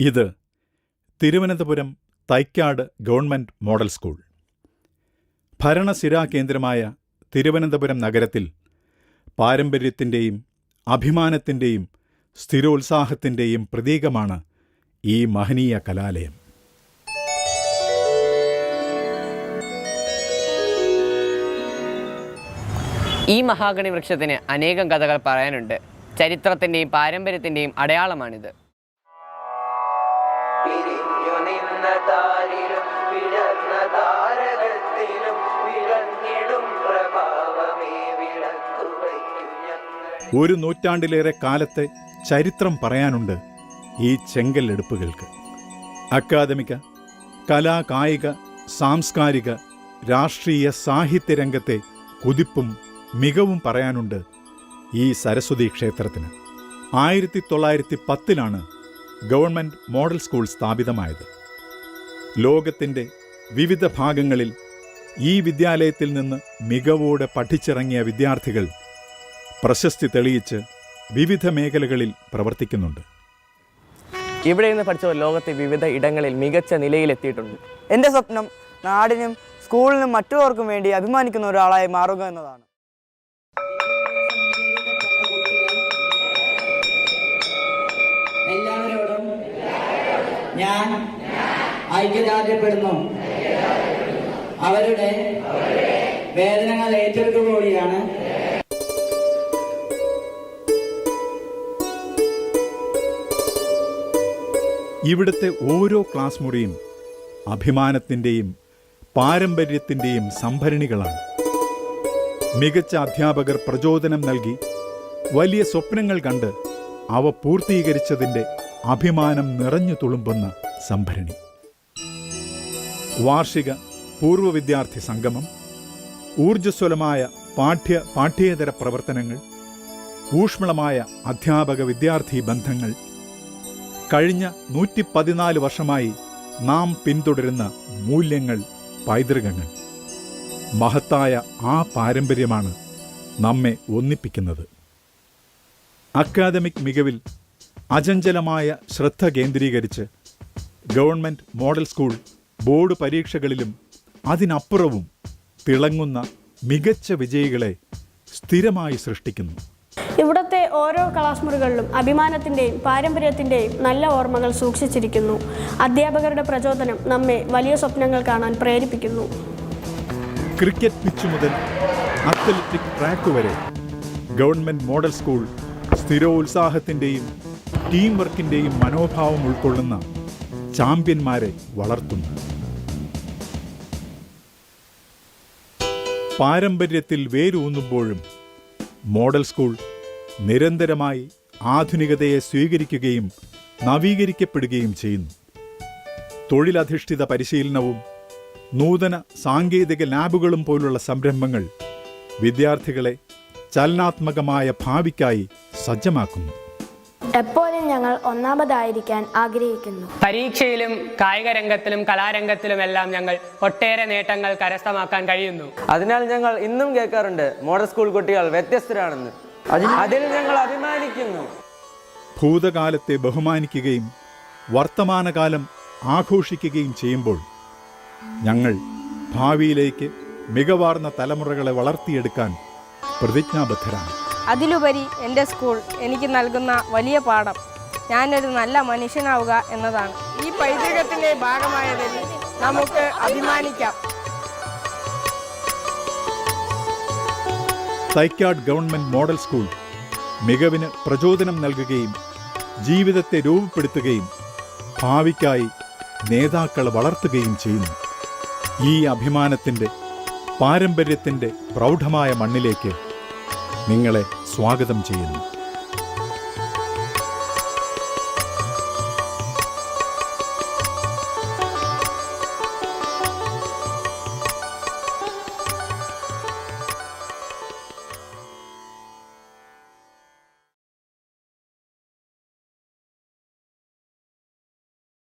ഇത് Thiruvananthapuram Thycaud government model school. ഭരണസിരാ കേന്ദ്രമായ തിരുവനന്തപുരം നഗരത്തിൽ പാരമ്പര്യത്തിന്റെയും അഭിമാനത്തിന്റെയും സ്ഥിരോത്സാഹത്തിന്റെയും പ്രതീകമാണ് ഈ മഹനീയ കലാലയം. ഈ മഹാഗണി വൃക്ഷത്തിന് അനേകം കഥകൾ പറയാനുണ്ട്. ചരിത്രത്തിന്റെയും പാരമ്പര്യത്തിന്റെയും അടയാളമാണിത്. വിടർന്ന പ്രഭാവമേ ഒരു നൂറ്റാണ്ടിലേറെ കാലത്തെ ചരിത്രം പറയാനുണ്ട് ഈ ചെങ്കല്ലെടുപ്പുകൾക്ക്. അക്കാദമിക കലാ കായിക സാംസ്കാരിക രാഷ്ട്രീയ സാഹിത്യ രംഗത്തെ കുതിപ്പും മികവും പറയാനുണ്ട് ഈ സരസ്വതി ക്ഷേത്രത്തിന്. ആയിരത്തി തൊള്ളായിരത്തി പത്തിലാണ് ഗവൺമെന്റ് മോഡൽ സ്കൂൾ സ്ഥാപിതമായത്. ലോകത്തിന്റെ വിവിധ ഭാഗങ്ങളിൽ ഈ വിദ്യാലയത്തിൽ നിന്ന് മികവോടെ പഠിച്ചിറങ്ങിയ വിദ്യാർത്ഥികൾ പ്രശസ്തി തെളിയിച്ച് വിവിധ മേഖലകളിൽ പ്രവർത്തിക്കുന്നുണ്ട്. ഇവിടെ നിന്ന് പഠിച്ചവർ ലോകത്തെ വിവിധ ഇടങ്ങളിൽ മികച്ച നിലയിലെത്തിയിട്ടുണ്ട്. എന്റെ സ്വപ്നം നാടിനും സ്കൂളിനും മറ്റുള്ളവർക്കും വേണ്ടി അഭിമാനിക്കുന്ന ഒരാളായി മാറുക എന്നതാണ്. എല്ലാവരോടും ഞാൻ ഐക്യദാർഢ്യപ്പെടുന്നു. അവരുടെ വേദനകൾ ഏറ്റെടുക്കുകയാണ് ഇവിടുത്തെ ഓരോ ക്ലാസ് മുറിയും അഭിമാനത്തിന്റെയും പാരമ്പര്യത്തിന്റെയും സംഭരണികളാണ്. മികച്ച അധ്യാപകർ പ്രചോദനം നൽകി വലിയ സ്വപ്നങ്ങൾ കണ്ട് അവ പൂർത്തീകരിച്ചതിന്റെ അഭിമാനം നിറഞ്ഞു തുളുമ്പുന്ന സംഭരണി. വാർഷിക പൂർവ വിദ്യാർത്ഥി സംഗമം ഊർജസ്വലമായ പാഠ്യ പാഠ്യേതര പ്രവർത്തനങ്ങൾ ഊഷ്മളമായ അധ്യാപക വിദ്യാർത്ഥി ബന്ധങ്ങൾ. കഴിഞ്ഞ നൂറ്റി പതിനാല് വർഷമായി നാം പിന്തുടരുന്ന മൂല്യങ്ങൾ പൈതൃകങ്ങൾ. മഹത്തായ ആ പാരമ്പര്യമാണ് നമ്മെ ഒന്നിപ്പിക്കുന്നത്. അക്കാദമിക് മികവിൽ അചഞ്ചലമായ ശ്രദ്ധ കേന്ദ്രീകരിച്ച് ഗവൺമെന്റ് മോഡൽ സ്കൂൾ ബോർഡ് പരീക്ഷകളിലും അതിനപ്പുറവും തിളങ്ങുന്ന മികച്ച വിജയികളെ സ്ഥിരമായി സൃഷ്ടിക്കുന്നു. ഇവിടുത്തെ ഓരോ ക്ലാസ് മുറികളിലും അഭിമാനത്തിന്റെയും പാരമ്പര്യത്തിന്റെയും നല്ല ഓർമ്മകൾ സൂക്ഷിച്ചിരിക്കുന്നു. അധ്യാപകരുടെ പ്രചോദനം നമ്മെ വലിയ സ്വപ്നങ്ങൾ കാണാൻ പ്രേരിപ്പിക്കുന്നു. ക്രിക്കറ്റ് പിച്ച് മുതൽ അത്ലറ്റിക് ട്രാക്ക് വരെ ഗവൺമെന്റ് മോഡൽ സ്കൂൾ സ്ഥിരോത്സാഹത്തിന്റെയും ടീം വർക്കിന്റെയും മനോഭാവം ഉൾക്കൊള്ളുന്ന ചാമ്പ്യന്മാരെ വളർത്തുന്നു. പാരമ്പര്യത്തിൽ വേരൂന്നുമ്പോഴും മോഡൽ സ്കൂൾ നിരന്തരമായി ആധുനികതയെ സ്വീകരിക്കുകയും നവീകരിക്കപ്പെടുകയും ചെയ്യുന്നു. തൊഴിലധിഷ്ഠിത പരിശീലനവും നൂതന സാങ്കേതിക ലാബുകളും പോലുള്ള സംരംഭങ്ങൾ വിദ്യാർത്ഥികളെ ചലനാത്മകമായ ഭാവിക്കായി സജ്ജമാക്കുന്നു. എപ്പോഴും ഞങ്ങൾ ഒന്നാമതായിരിക്കാൻ ആഗ്രഹിക്കുന്നു. പരീക്ഷയിലും കായിക രംഗത്തിലും കലാരംഗത്തിലുമെല്ലാം ഞങ്ങൾ ഒട്ടേറെ നേട്ടങ്ങൾ കരസ്ഥമാക്കാൻ കഴിയുന്നു. അതിനാൽ ഞങ്ങൾ ഇന്നും കേൾക്കാറുണ്ട് മോഡൽ സ്കൂൾ കുട്ടികൾ വ്യത്യസ്തരാണെന്ന്. അതിൽ ഞങ്ങൾ അഭിമാനിക്കുന്നു. ഭൂതകാലത്തെ ബഹുമാനിക്കുകയും വർത്തമാനകാലം ആഘോഷിക്കുകയും ചെയ്യുമ്പോൾ ഞങ്ങൾ ഭാവിയിലേക്ക് മികവാർന്ന തലമുറകളെ വളർത്തിയെടുക്കാൻ പ്രതിജ്ഞാബദ്ധരാണ്. അതിലുപരി എന്റെ സ്കൂൾ എനിക്ക് നൽകുന്ന വലിയ പാഠം ഞാനൊരു നല്ല മനുഷ്യനാവുക എന്നതാണ്. ഈ പൈതൃകത്തിന്റെ ഭാഗമായതിൽ നമുക്ക് അഭിമാനിക്കാം. തൈക്കാട് ഗവൺമെന്റ് മോഡൽ സ്കൂൾ മികവിന് പ്രചോദനം നൽകുകയും ജീവിതത്തെ രൂപപ്പെടുത്തുകയും ഭാവിക്കായി നേതാക്കളെ വളർത്തുകയും ചെയ്യുന്നു. ഈ അഭിമാനത്തിന്റെ പാരമ്പര്യത്തിന്റെ പ്രൗഢമായ മണ്ണിലേക്ക് നിങ്ങളെ സ്വാഗതം ചെയ്യുന്നു.